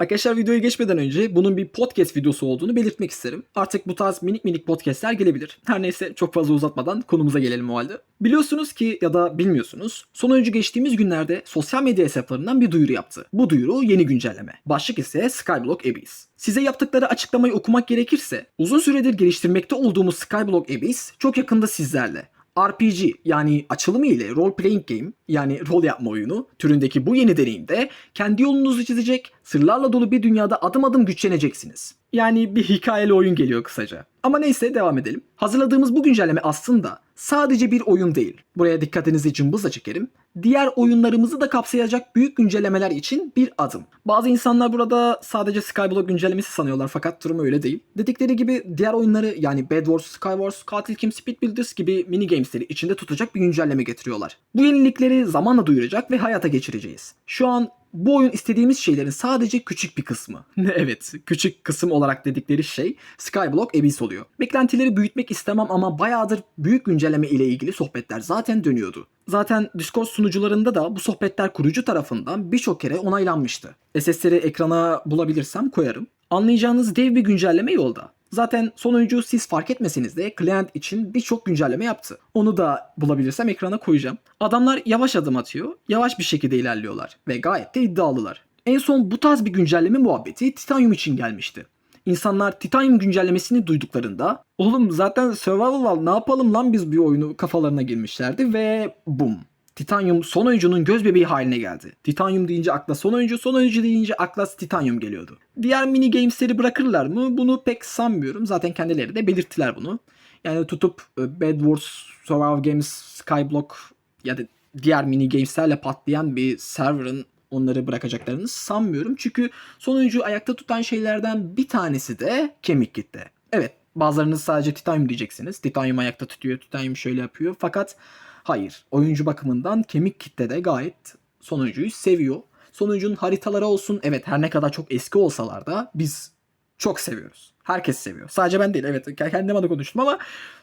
Arkadaşlar videoya geçmeden önce bunun bir podcast videosu olduğunu belirtmek isterim. Artık bu tarz minik minik podcastler gelebilir. Her neyse çok fazla uzatmadan konumuza gelelim o halde. Biliyorsunuz ki ya da bilmiyorsunuz. Son önce geçtiğimiz günlerde sosyal medya hesaplarından bir duyuru yaptı. Bu duyuru yeni güncelleme. Başlık ise Skyblock Abyss. Size yaptıkları açıklamayı okumak gerekirse uzun süredir geliştirmekte olduğumuz Skyblock Abyss çok yakında sizlerle. RPG yani açılımı ile role playing game yani rol yapma oyunu türündeki bu yeni deneyimde kendi yolunuzu çizecek, sırlarla dolu bir dünyada adım adım güçleneceksiniz. Yani bir hikayeli oyun geliyor kısaca. Ama neyse devam edelim. Hazırladığımız bu güncelleme aslında sadece bir oyun değil. Buraya dikkatinizi cımbızla çekerim. Diğer oyunlarımızı da kapsayacak büyük güncellemeler için bir adım. Bazı insanlar burada sadece Skyblock güncellemesi sanıyorlar fakat durum öyle değil. Dedikleri gibi diğer oyunları yani Bed Wars, Skywars, Katil Kim, Speed Builders gibi mini gamesleri içinde tutacak bir güncelleme getiriyorlar. Bu yenilikleri zamanla duyuracak ve hayata geçireceğiz. Şu an bu oyun istediğimiz şeylerin sadece küçük bir kısmı. evet, küçük kısım olarak dedikleri şey Skyblock Abyss oluyor. Beklentileri büyütmek istemem ama bayağıdır büyük güncelleme ile ilgili sohbetler zaten dönüyordu. Zaten Discord sunucularında da bu sohbetler kurucu tarafından birçok kere onaylanmıştı. SS'leri ekrana bulabilirsem koyarım. Anlayacağınız dev bir güncelleme yolda. Zaten sonuncu siz fark etmeseniz de client için birçok güncelleme yaptı. Onu da bulabilirsem ekrana koyacağım. Adamlar yavaş adım atıyor, yavaş bir şekilde ilerliyorlar ve gayet de iddialılar. En son bu tarz bir güncelleme muhabbeti Titanium için gelmişti. İnsanlar Titanium güncellemesini duyduklarında oğlum zaten survival ne yapalım lan biz bir oyunu kafalarına girmişlerdi ve bum. Titanium son oyuncunun göz bebeği haline geldi. Titanium deyince akla son oyuncu, son oyuncu deyince akla Titanium geliyordu. Diğer mini games'leri bırakırlar mı? Bunu pek sanmıyorum. Zaten kendileri de belirttiler bunu. Yani tutup e, Bed Wars, Survival Games, Skyblock ya da diğer mini games'lerle patlayan bir server'ın onları bırakacaklarını sanmıyorum. Çünkü son oyuncuyu ayakta tutan şeylerden bir tanesi de kemik kitle. Evet bazılarınız sadece Titanium diyeceksiniz. Titanium ayakta tutuyor, Titanium şöyle yapıyor. Fakat hayır oyuncu bakımından kemik kitle de gayet son oyuncuyu seviyor. Son oyuncunun haritaları olsun evet her ne kadar çok eski olsalar da biz çok seviyoruz. Herkes seviyor. Sadece ben değil evet kendim adı konuştum ama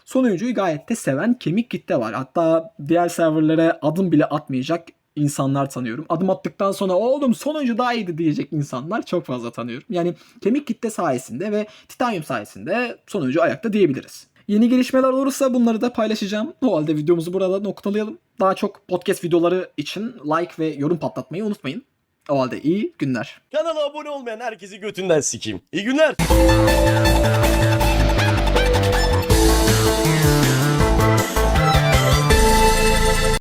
son oyuncuyu gayet de seven kemik kitle var. Hatta diğer serverlere adım bile atmayacak insanlar tanıyorum. Adım attıktan sonra oğlum sonuncu daha iyiydi diyecek insanlar çok fazla tanıyorum. Yani kemik kitle sayesinde ve titanyum sayesinde sonuncu ayakta diyebiliriz. Yeni gelişmeler olursa bunları da paylaşacağım. O halde videomuzu burada noktalayalım. Daha çok podcast videoları için like ve yorum patlatmayı unutmayın. O halde iyi günler. Kanala abone olmayan herkesi götünden sikeyim. İyi günler.